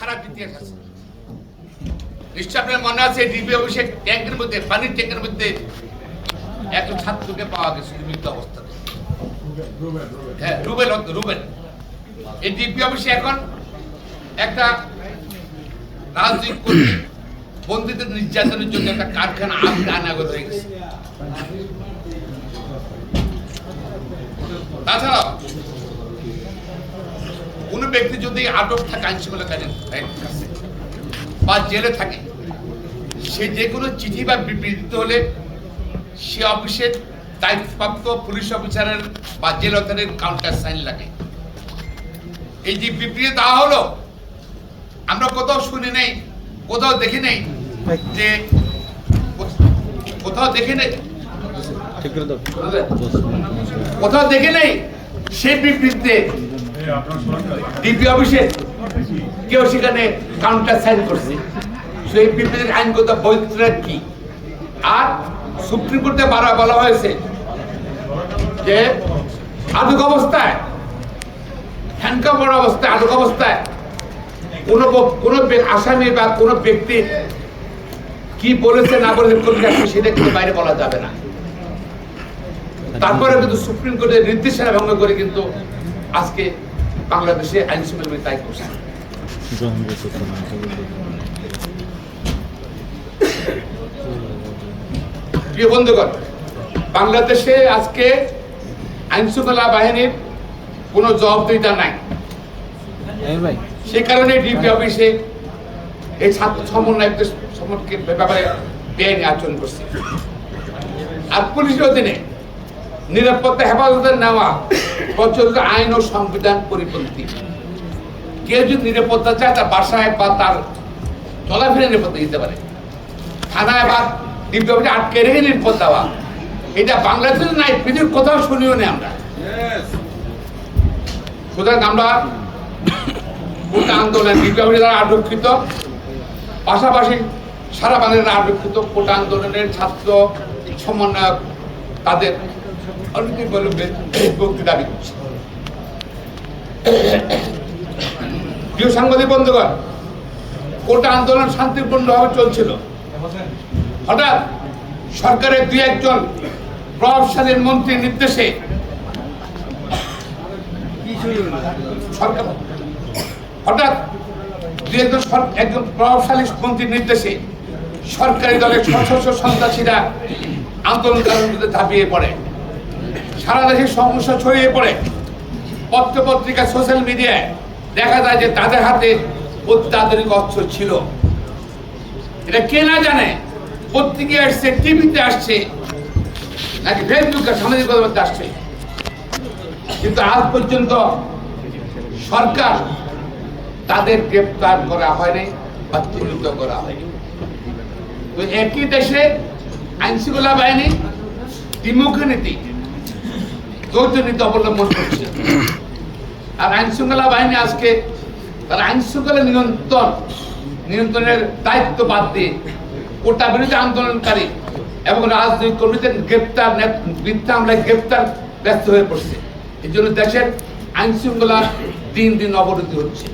খারাপ ইতিহাস আছে। নিশ্চয় আপনার মনে আছে ডিবি অফিসের ট্যাঙ্কের মধ্যে, পানির ট্যাঙ্কের মধ্যে একজন ছাত্রকে পাওয়া গেছে মৃত অবস্থাতে। হ্যাঁ রুবেল রুবেল। এই ডিপি অফিসে এখন একটা রাজনৈতিক বন্দীদের নির্যাতনের জন্য একটা কারখানা আগ- আনাগত হয়ে গেছে। তাছাড়াও কোনো ব্যক্তি যদি আটক থাকে আইনশৃঙ্খলা কাজের কাছে বা জেলে থাকে সে যে কোনো চিঠি বা বিবৃতি হলে সে অফিসের দায়িত্বপ্রাপ্ত পুলিশ অফিসারের বা জেল অফিসারের কাউন্টার সাইন লাগে। এই যে বিবৃতি দেওয়া হলো আমরা কোথাও শুনি নেই কোথাও দেখি নেই যে কোথাও দেখি নেই কোথাও দেখে নেই সেই বিবৃতিতে ডিপি অফিসে কেউ সেখানে কাউন্টার সাইন করছে। সেই আইনগত বৈধতা কি? আর সুপ্রিম কোর্টে বারা বলা হয়েছে যে আটক অবস্থায় অবস্থায় আটক অবস্থায় কোনো কোনো আসামি বা কোনো ব্যক্তি কি বলেছে, না বলেছে সেটা কিন্তু বাইরে বলা যাবে না। তারপরে কিন্তু সুপ্রিম কোর্টের নির্দেশনা ভঙ্গ করে কিন্তু আজকে বাংলাদেশে আইন শৃঙ্খলা তাই করছে। প্রিয় বন্ধুগণ বাংলাদেশে আজকে আইন শৃঙ্খলা বাহিনীর কোনো জবাবদিহিতা নাই। সে কারণে ডিপি অফিসে এই ছাত্র সমন্বয়কদের সম্পর্কে ব্যাপারে বেআইনি আচরণ করছে। আর পুলিশের অধীনে নিরাপত্তা হেফাজতে নেওয়া প্রচলিত আইন ও সংবিধান পরিপন্থী। কেউ যদি নিরাপত্তা চায় তার বাসায় বা তার চলাফেরা নিরাপত্তা দিতে পারে। থানায় বা অফিসে আটকে রেখে নিরাপত্তা দেওয়া। এটা বাংলাদেশে নাই পৃথিবীর কোথাও শুনিও নেই আমরা। সুতরাং আমরা কোটা আন্দোলন বিপ্লবী দ্বারা আটককৃত পাশাপাশি সারা বাংলার আটককৃত কোটা আন্দোলনের ছাত্র সমন্বয়ক তাদের অনেকে বলবে মুক্তি দাবি করছে। প্রিয় সাংবাদিক বন্ধুগণ, কোটা আন্দোলন শান্তিপূর্ণভাবে চলছিল। হঠাৎ সরকারের দুই একজন প্রভাবশালী মন্ত্রীর নির্দেশে হঠাৎ দু একজন একজন প্রভাবশালী মন্ত্রীর নির্দেশে সরকারি দলের সশস্ত্র সন্ত্রাসীরা আন্দোলনকারীর বিরুদ্ধে ঝাঁপিয়ে পড়ে। সারা দেশে সমস্যা ছড়িয়ে পড়ে। পত্রপত্রিকা সোশ্যাল মিডিয়ায় দেখা যায় যে তাদের হাতে অত্যাধুনিক অস্ত্র ছিল। এটা কে না জানে? পত্রিকায় আসছে, টিভিতে আসছে, নাকি ফেসবুকে সামাজিক মাধ্যমে আসছে। কিন্তু আজ পর্যন্ত সরকার তাদের গ্রেপ্তার করা হয়নি বা চিহ্নিত করা হয়নি। তো একই দেশে আইন শৃঙ্খলা বাহিনী, দ্বিমুখী নীতি নীতি অবলম্বন করছে। আর আইন শৃঙ্খলা বাহিনী আজকে আইন শৃঙ্খলা নিয়ন্ত্রণ, নিয়ন্ত্রণের দায়িত্ব বাদ দিয়ে কোটা বিরোধী আন্দোলনকারী এবং রাজনৈতিক কর্মীদের গ্রেপ্তার মিথ্যা হামলায় গ্রেপ্তার ব্যস্ত হয়ে পড়ছে। এই জন্য দেশের আইন শৃঙ্খলা দিন দিন অবনতি হচ্ছে।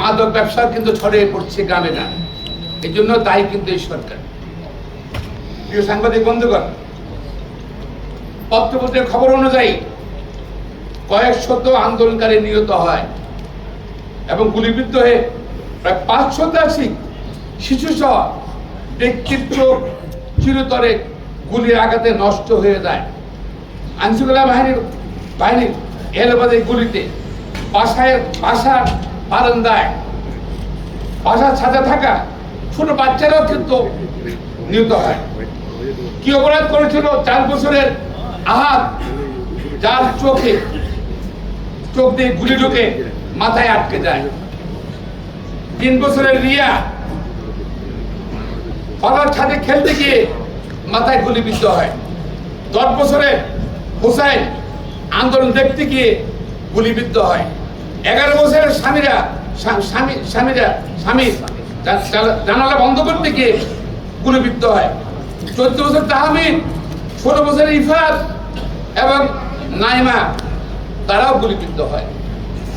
মাদক ব্যবসা কিন্তু ছড়িয়ে পড়ছে গ্রামে গ্রামে। এই জন্য দায়ী কিন্তু এই সরকার। প্রিয় সাংবাদিক বন্ধুগণ পত্রপত্রের খবর অনুযায়ী কয়েক শত আন্দোলনকারী নিহত হয় এবং গুলিবিদ্ধ হয়ে প্রায় পাঁচ শতাধিক শিশু সহ ব্যক্তিত্ব চিরতরে গুলির আঘাতে নষ্ট হয়ে যায়। আইনশৃঙ্খলা বাহিনীর বাহিনীর এলবাদে গুলিতে বাসায় বাসার বারান্দায় বাসার ছাদে থাকা ছোট বাচ্চারাও কিন্তু নিহত হয়। কি অপরাধ করেছিল? চার বছরের আহাত, যার চোখে, চোখ দিয়ে গুলি ঢুকে মাথায় আটকে যায়। তিন বছরের রিয়া বাবার ছাদে খেলতে গিয়ে মাথায় গুলিবিদ্ধ হয়। দশ বছরের হোসাইন আন্দোলন দেখতে গিয়ে গুলিবিদ্ধ হয়। এগারো বছরের স্বামীরা স্বামী স্বামীরা, স্বামী জানালা বন্ধ করতে গিয়ে গুলিবিদ্ধ হয়। চোদ্দ বছর তাহমিদ ষোলো বছরের ইফাত এবং নাইমা তারাও গুলিবিদ্ধ হয়।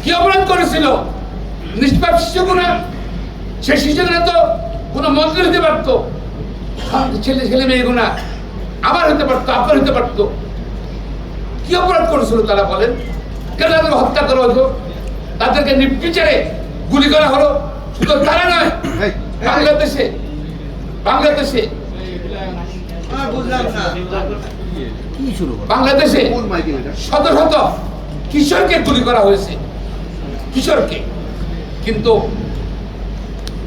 কি অপরাধ করেছিল? নিষ্পাপ শিশুগুলো সে শিশুরা তো কোনো মন্ত্রী হতে পারতো। ছেলে ছেলে মেয়েগুনা আবার হতে পারতো আপনার হতে পারতো। কি অপরাধ করেছিল তারা বলেন? কেন তাদের হত্যা করা হতো তাদেরকে নির্বিচারে গুলি করা হলো? শুধু তারা নয় বাংলাদেশে বাংলাদেশে বাংলাদেশে শত শত কিশোরকে গুলি করা হয়েছে। কিশোরকে। কিন্তু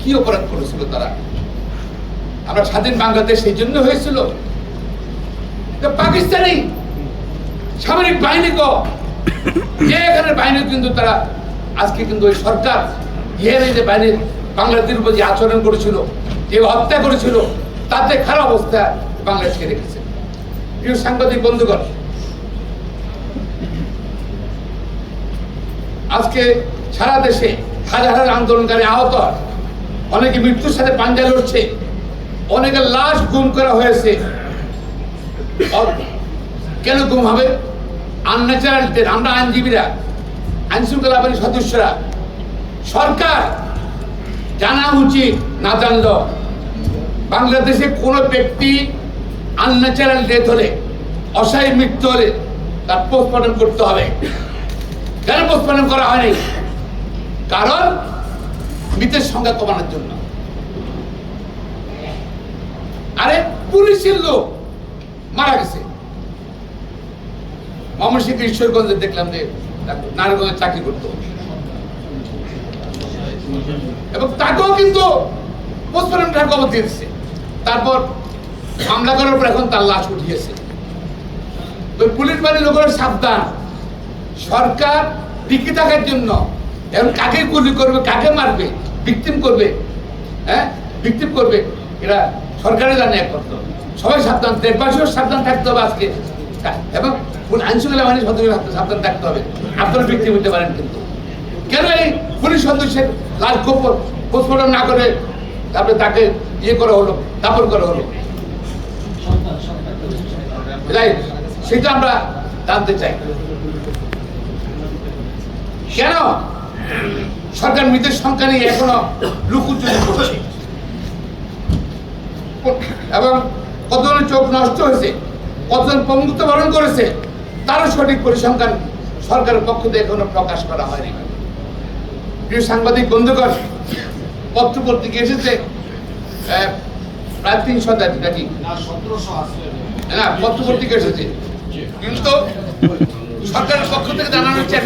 কি অপরাধ করেছিল তারা? আমরা স্বাধীন বাংলাদেশ সেই জন্য হয়েছিল। পাকিস্তানি সামরিক বাহিনী কো যে এখানে বাহিনী কিন্তু তারা আজকে কিন্তু ওই সরকার ইয়ের যে বাহিনী বাংলাদেশের উপর যে আচরণ করেছিল যে হত্যা করেছিল তাতে খারাপ অবস্থা। বাংলাদেশকে রেখেছে। প্রিয় সাংবাদিক বন্ধুগণ, আজকে সারা দেশে হাজার হাজার আন্দোলনকারী আহত। অনেকে মৃত্যুর সাথে পাঞ্জা লড়ছে, অনেকের লাশ গুম করা হয়েছে। কেন গুম হবে? আনন্যাচারাল ডেথ আমরা আইনজীবীরা আইনশৃঙ্খলা বাহিনীর সদস্যরা, সরকার জানা উচিত না জানল বাংলাদেশে কোনো ব্যক্তি আনন্যাচারাল ডেথ হলে অসহায় মৃত্যু হলে তার পোস্টমর্টম করতে হবে। কেন পোস্টমর্টম করা হয়নি? কারণ মৃতের সংখ্যা কমানোর জন্য। আরে, পুলিশের লোক মারা গেছে। ময়মনসিংহ ঈশ্বরগঞ্জে দেখলাম যে নারায়ণগঞ্জে চাকরি করতো। এবং তাকেও কিন্তু পোস্টমর্টম টাকা খবর দিয়ে দিচ্ছে তারপর হামলা করার পর এখন তার লাশ উঠিয়েছে। ওই পুলিশ বাড়ির লোকের সাবধান। সরকার টিকে থাকার জন্য এখন কাকে গুলি করবে, কাকে মারবে ভিকটিম করবে হ্যাঁ? ভিকটিম করবে, এরা সরকারের জানে একমাত্র। সবাই সাবধান, দেশবাসীও সাবধান থাকতে হবে আজকে। এবং আইন শৃঙ্খলা বাহিনীর সদস্য সাবধান থাকতে হবে। আপনারা ভিকটিম হতে পারেন কিন্তু। কেন এই পুলিশ সদস্যের লাশ গোপন পোস্টমর্টম না করে তারপরে তাকে ইয়ে করা হলো দাপন করা হলো? রাইট সেটা আমরা জানতে চাই। কেন সরকার মৃতের সংখ্যা নিয়ে এখনও লুকুচুরি করছে? এবং কতজনের চোখ নষ্ট হয়েছে? কতজন পঙ্গুত্ব বরণ করেছে? তারও সঠিক পরিসংখ্যান সরকারের পক্ষ থেকে এখনও প্রকাশ করা হয়নি। প্রিয় সাংবাদিক বন্ধুগণ, পত্র পত্রিকা এসেছে প্রায় তিন শতাধিক নাকি? পত্রিকা এসেছে। কিন্তু সরকারের পক্ষ থেকে জানানো হচ্ছে